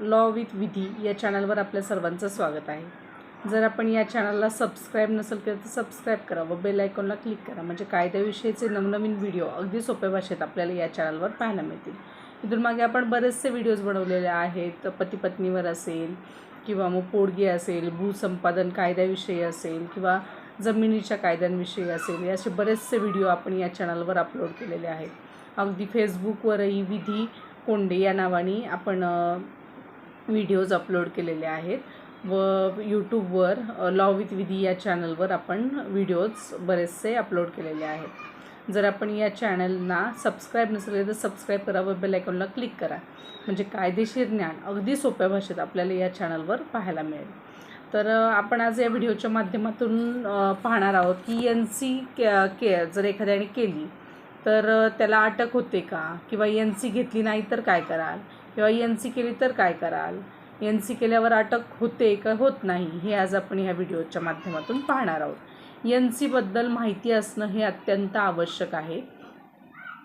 Law with विधी या चॅनलवर आपल्या सर्वांचं स्वागत आहे. जर आपण या चॅनलला सबस्क्राईब नसेल केलं तर सबस्क्राईब करा व बेल आयकॉनला क्लिक करा. म्हणजे कायद्याविषयीचे नवनवीन व्हिडिओ अगदी सोप्या भाषेत आपल्याला या चॅनलवर पाहायला मिळतील. इथून मागे आपण बरेचसे व्हिडिओज बनवलेले आहेत. पती पत्नीवर असेल किंवा मग पोडगी असेल भूसंपादन कायद्याविषयी असेल किंवा जमिनीच्या कायद्यांविषयी असेल असे बरेचसे व्हिडिओ आपण या चॅनलवर अपलोड केलेले आहेत. अगदी फेसबुकवरही विधी कोंडे या नावाने आपण व्हिडिओज अपलोड केलेले आहेत. व यूट्यूबवर लॉ विथ विधी या चॅनलवर आपण व्हिडिओज बरेचसे अपलोड केलेले आहेत. जर आपण या चॅनलना सबस्क्राईब नसेल केलं तर सबस्क्राईब करा व बेल आयकॉनला क्लिक करा. म्हणजे कायदेशीर ज्ञान अगदी सोप्या भाषेत आपल्याला या चॅनलवर पाहायला मिळेल. तर आपण आज या व्हिडिओच्या माध्यमातून पाहणार आहोत की एन सी के के जर एखाद्याने केली तर त्याला अटक होते का? किंवा एन सी घेतली नाही तर काय कराल? किंवा एन सी केली तर काय कराल? एन सी केल्यावर अटक होते का होत नाही हे आज आपण ह्या व्हिडिओच्या माध्यमातून पाहणार आहोत. एन सीबद्दल माहिती असणं हे अत्यंत आवश्यक आहे.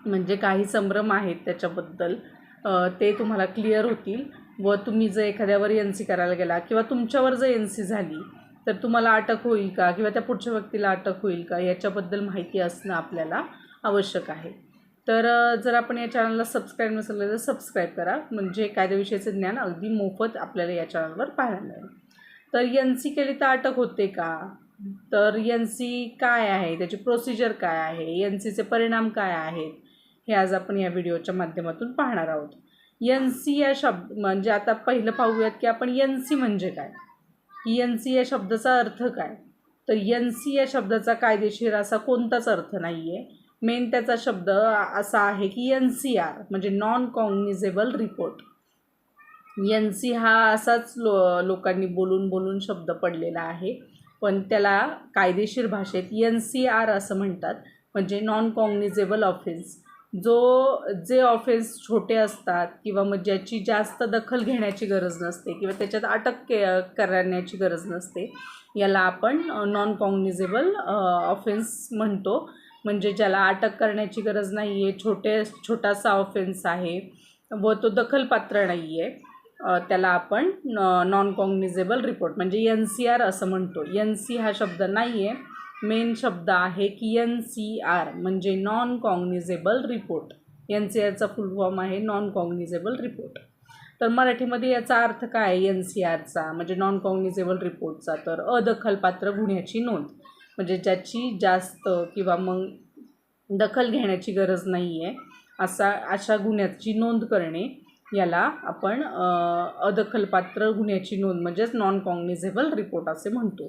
म्हणजे काही संभ्रम आहेत त्याच्याबद्दल ते तुम्हाला क्लिअर होतील. व तुम्ही जर एखाद्यावर एन सी करायला गेला किंवा तुमच्यावर जर एन सी झाली तर तुम्हाला अटक होईल का? किंवा त्या पुढच्या व्यक्तीला अटक होईल का? याच्याबद्दल माहिती असणं आपल्याला आवश्यक आहे. तर जर आपण या चॅनलला सबस्क्राईब नसेल तर सबस्क्राईब करा. म्हणजे कायद्याविषयीचं ज्ञान अगदी मोफत आपल्याला या चॅनलवर पाहायला मिळेल. तर एन सी केली तर अटक होते का? तर एन सी काय आहे? त्याची प्रोसिजर काय आहे? एन सीचे परिणाम काय आहेत? हे आज आपण या व्हिडिओच्या माध्यमातून पाहणार आहोत. एन सी या शब्द म्हणजे आता पहिलं पाहूयात की आपण एन सी म्हणजे काय? एन सी या शब्दाचा अर्थ काय? तर एन सी या शब्दाचा कायदेशीर असा कोणताच अर्थ नाही आहे मेन त्याचा शब्द असा आहे की एन सी आर म्हणजे non cognizable report N C हा असाच लो लोकांनी बोलून बोलून शब्द पडलेला आहे. पण त्याला कायदेशीर भाषेत एन सी आर असं म्हणतात म्हणजे नॉन कॉग्निझेबल ऑफेन्स जो जे ऑफेन्स छोटे असतात किंवा मग ज्याची जास्त दखल घेण्याची गरज नसते किंवा त्याच्यात अटक के करण्याची गरज नसते याला आपण नॉन कॉग्निझेबल ऑफेन्स म्हणतो. म्हणजे ज्याला अटक करण्याची गरज नाही आहे छोटे छोटासा ऑफेन्स आहे व तो दखलपात्र नाही आहे त्याला आपण नॉन कॉग्निझेबल रिपोर्ट म्हणजे एन सी आर असं म्हणतो. एन सी हा शब्द नाही आहे मेन शब्द आहे की एन सी आर म्हणजे non cognizable report N C आरचा full form आहे नॉन कॉग्निझेबल रिपोर्ट तर मराठीमध्ये याचा अर्थ काय आहे एन सी आरचा म्हणजे नॉन कॉग्निझेबल रिपोर्टचा तर अदखलपात्र गुन्ह्याची नोंद. म्हणजे ज्याची जास्त किंवा मग दखल घेण्याची गरज नाही आहे असा अशा गुन्ह्याची नोंद करणे याला आपण अदखलपात्र गुन्ह्याची नोंद म्हणजेच नॉन कॉग्निझेबल रिपोर्ट असे म्हणतो.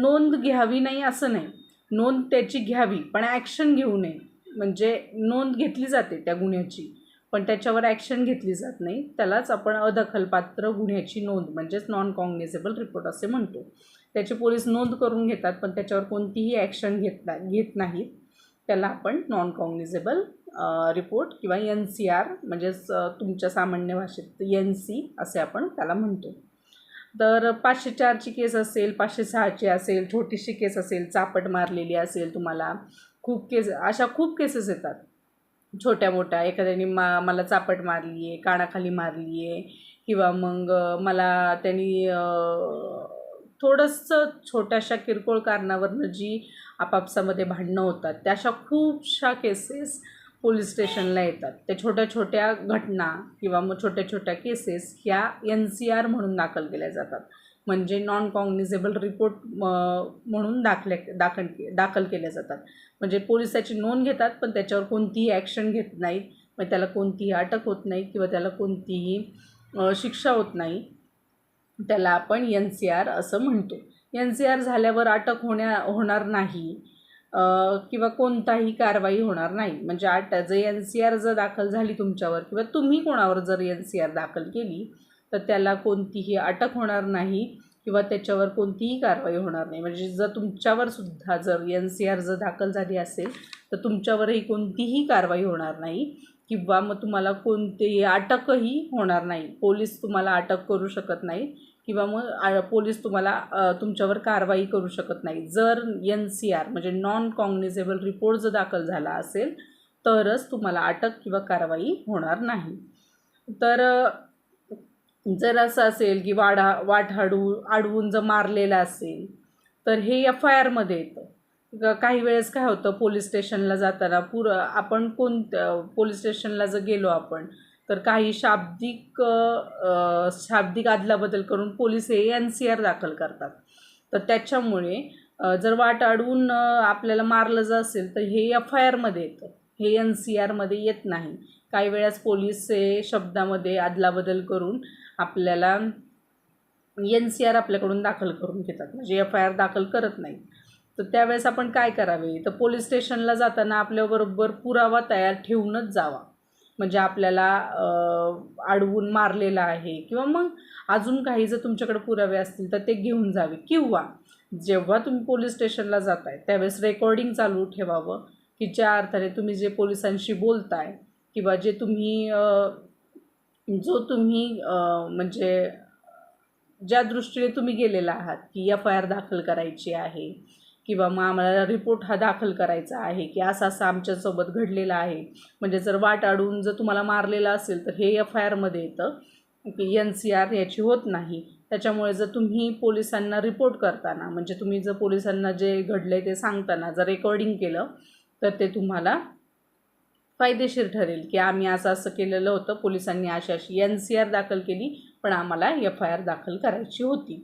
नोंद घ्यावी नाही असं नाही. नोंद त्याची घ्यावी पण ॲक्शन घेऊ नये. म्हणजे नोंद घेतली जाते त्या गुन्ह्याची पण त्याच्यावर ॲक्शन घेतली जात नाही. त्यालाच आपण अदखलपात्र गुन्ह्याची नोंद म्हणजेच नॉन कॉग्निझेबल रिपोर्ट असे म्हणतो. त्याची पोलीस नोंद करून घेतात पण त्याच्यावर कोणतीही ॲक्शन घेतला घेत नाहीत. त्याला आपण नॉन कॉग्निजेबल रिपोर्ट किंवा एन सी आर म्हणजेच तुमच्या सामान्य भाषेत एन सी असे आपण त्याला म्हणतो. तर पाचशे चारची केस असेल पाचशे सहाची असेल छोटीशी केस असेल चापट मारलेली असेल तुम्हाला खूप केस अशा खूप केसेस येतात. छोट्या मोठ्या एखाद्याने मा मला चापट मारली आहे कानाखाली मारली आहे किंवा मग मला त्यांनी थोडंसं छोट्याशा किरकोळ कारणावरनं जी आपापसामध्ये भांडणं होतात त्या अशा खूपशा केसेस पोलीस स्टेशनला येतात. त्या छोट्या छोट्या घटना किंवा मग छोट्या छोट्या केसेस ह्या एन सी आर म्हणून दाखल केल्या जातात. म्हणजे नॉन कॉग्निझेबल रिपोर्ट म्हणून दाखल्या दाखल के दाखल केल्या जातात. म्हणजे पोलीस त्याची नोंद घेतात पण त्याच्यावर कोणतीही ॲक्शन घेत नाहीत. मग त्याला कोणतीही अटक होत नाही किंवा त्याला कोणतीही शिक्षा होत नाही. त्याला आपण एन सी आर असं म्हणतो. एन सी आर झाल्यावर अटक होण्या होणार नाही. किंवा कोणताही कारवाई होणार नाही. म्हणजे आट जर एन सी आर जर दाखल झाली तुमच्यावर किंवा तुम्ही कोणावर जर एन सी आर दाखल केली तर त्याला कोणतीही अटक होणार नाही किंवा त्याच्यावर कोणतीही कारवाई होणार नाही. म्हणजे जर तुमच्यावर सुद्धा जर एन सी आर जर दाखल झाली असेल तर तुमच्यावरही कोणतीही कारवाई होणार नाही किंवा मग तुम्हाला कोणतीही अटकही होणार नाही. पोलीस तुम्हाला अटक करू शकत नाही. किंवा मग पोलीस तुम्हाला तुमच्यावर कारवाई करू शकत नाही जर एन सी आर म्हणजे नॉन कॉग्निझेबल रिपोर्ट जर दाखल झाला असेल तरच तुम्हाला अटक किंवा कारवाई होणार नाही. तर जर असं असेल की वाढा वाट अडवू अडवून जर मारलेलं असेल तर हे एफ आय आरमध्ये येतं. काही वेळेस काय होतं पोलीस स्टेशनला जाताना पुर आपण कोण पोलीस स्टेशनला जर गेलो आपण तर काही शाब्दिक शाब्दिक अदलाबदल करून पोलीस हे एन सी आर दाखल करतात. तर त्याच्यामुळे जर वाट अडवून आपल्याला मारलं जर असेल तर हे एफ आय आरमध्ये येतं. हे एन सी आरमध्ये येत नाही. काही वेळेस पोलीस हे शब्दामध्ये अदलाबदल करून आपल्याला एन सी आर आपल्याकडून दाखल करून घेतात. म्हणजे एफ आय आर दाखल करत नाही. तर त्यावेळेस आपण काय करावे? तर पोलीस स्टेशनला जाताना आपल्याबरोबर पुरावा तयार ठेवूनच जावा. म्हणजे आपल्याला अडवून मारलेला आहे. किंवा मग अजून काही जर तुमच्याकडे पुरावे असतील तर ते घेऊन जावे. किंवा जेव्हा तुम्ही पोलीस स्टेशनला जाताय त्यावेळेस रेकॉर्डिंग चालू ठेवावं की ज्या अर्थाने तुम्ही जे पोलिसांशी बोलताय किंवा जे तुम्ही जो तुम्ही म्हणजे ज्या दृष्टीने तुम्ही गेलेला आहात की एफ आय आर दाखल करायची आहे किंवा मग आम्हाला रिपोर्ट हा दाखल करायचा आहे की असं असं आमच्यासोबत घडलेलं आहे. म्हणजे जर वाट अडून जर तुम्हाला मारलेलं असेल तर हे एफ आय आरमध्ये येतं की एन सी आर याची होत नाही. त्याच्यामुळे जर तुम्ही पोलिसांना रिपोर्ट करताना म्हणजे तुम्ही जर पोलिसांना जे घडले ते सांगताना जर रेकॉर्डिंग केलं तर ते तुम्हाला फायदेशीर ठरेल की आम्ही असं असं केलेलं होतं पोलिसांनी अशी अशी एन सी आर दाखल केली पण आम्हाला एफ आय आर दाखल करायची होती.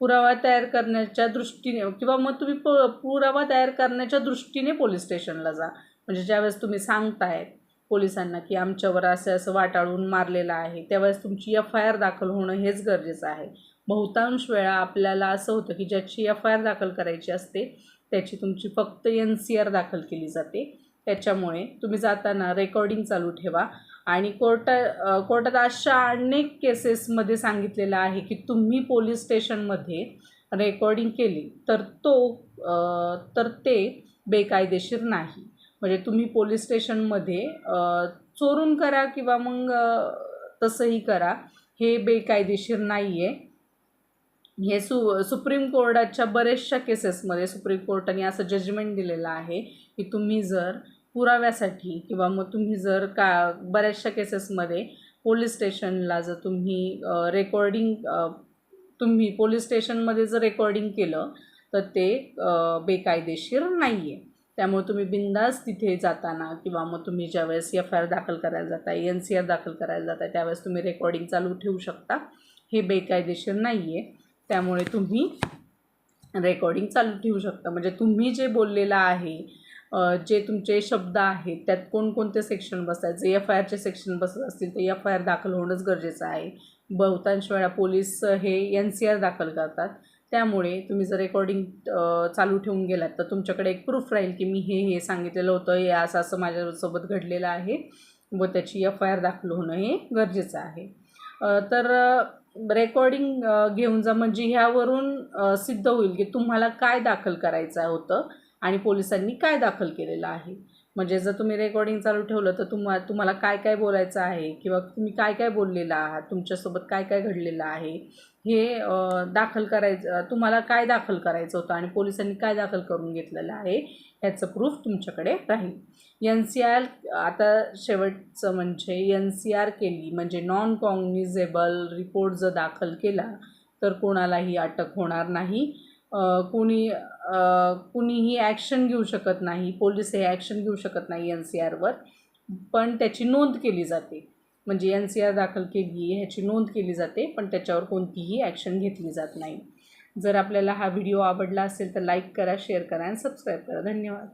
पुरावा तयार करण्याच्या दृष्टीने किंवा मग तुम्ही प पुरावा तयार करण्याच्या दृष्टीने पोलीस स्टेशनला जा. म्हणजे ज्यावेळेस तुम्ही सांगताय पोलिसांना की आमच्यावर असं असं वाटाळून मारलेलं आहे त्यावेळेस तुमची एफ आय आर दाखल होणं हेच गरजेचं आहे. बहुतांश वेळा आपल्याला असं होतं की ज्याची एफ आय आर दाखल करायची असते त्याची तुमची फक्त एन सी आर दाखल केली जाते. त्याच्यामुळे तुम्ही जाताना रेकॉर्डिंग चालू ठेवा. आणि कोर्ट कोर्टात अशा अनेक केसेसमध्ये सांगितलेलं आहे की तुम्ही पोलीस स्टेशनमध्ये रेकॉर्डिंग केली तर तो तर ते बेकायदेशीर नाही. म्हणजे तुम्ही पोलीस स्टेशनमध्ये चोरून करा किंवा मग तसंही करा हे बेकायदेशीर नाही आहे हे सु सुप्रीम कोर्टाच्या बऱ्याचशा केसेसमध्ये सुप्रीम कोर्टाने असं जजमेंट दिलेलं आहे की तुम्ही जर पुराव्यासाठी किंवा मग तुम्ही जर का बऱ्याचशा केसेसमध्ये पोलीस स्टेशनला जर तुम्ही रेकॉर्डिंग तुम्ही पोलीस स्टेशनमध्ये जर रेकॉर्डिंग केलं तर ते बेकायदेशीर नाही आहे त्यामुळे तुम्ही बिंदास तिथे जाताना किंवा मग तुम्ही ज्यावेळेस एफ आय आर दाखल करायला जाता एन सी आर दाखल करायला जाताय त्यावेळेस तुम्ही रेकॉर्डिंग चालू ठेवू शकता. हे बेकायदेशीर नाही आहे त्यामुळे तुम्ही रेकॉर्डिंग चालू ठेवू शकता. म्हणजे तुम्ही जे बोललेलं आहे जे तुमचे शब्द आहेत त्यात कोणकोणते सेक्शन बसायचे? जे एफ आय आरचे सेक्शन बसत असतील तर एफ आय आर दाखल होणंच गरजेचं आहे. बहुतांश वेळा पोलीस हे एन सी आर दाखल करतात. त्यामुळे तुम्ही जर रेकॉर्डिंग चालू ठेवून गेलात तर तुमच्याकडे एक प्रूफ राहील की मी हे हे सांगितलेलं होतं हे असं असं माझ्यासोबत घडलेलं आहे व त्याची एफ आय आर दाखल होणं हे गरजेचं आहे. तर रेकॉर्डिंग घेऊन जा म्हणजे ह्यावरून सिद्ध होईल की तुम्हाला काय दाखल करायचं होतं. आणि पोलिसांनी काय दाखल केलेलं आहे? म्हणजे जर तुम्ही रेकॉर्डिंग चालू ठेवलं तर तुम्हा तुम्हाला काय काय बोलायचं आहे? किंवा तुम्ही काय काय बोललेलं आहात? तुमच्यासोबत काय काय घडलेलं आहे? हे दाखल करायचं तुम्हाला काय दाखल करायचं होतं? आणि पोलिसांनी काय दाखल करून घेतलेलं आहे? ह्याचं प्रूफ तुमच्याकडे राहील. एन सी आर आता शेवटचं म्हणजे एन सी आर केली म्हणजे नॉन कॉग्निझेबल रिपोर्ट जर दाखल केला तर कोणालाही अटक होणार नाही. कुणी कुणीही ॲक्शन घेऊ शकत नाही. पोलीस हे ॲक्शन घेऊ शकत नाही एन सी आरवर पण त्याची नोंद केली जाते. म्हणजे एन सी आर दाखल केली ह्याची नोंद केली जाते पण त्याच्यावर कोणतीही ॲक्शन घेतली जात नाही. जर आपल्याला हा व्हिडिओ आवडला असेल तर लाईक करा शेअर करा आणि सबस्क्राईब करा. धन्यवाद.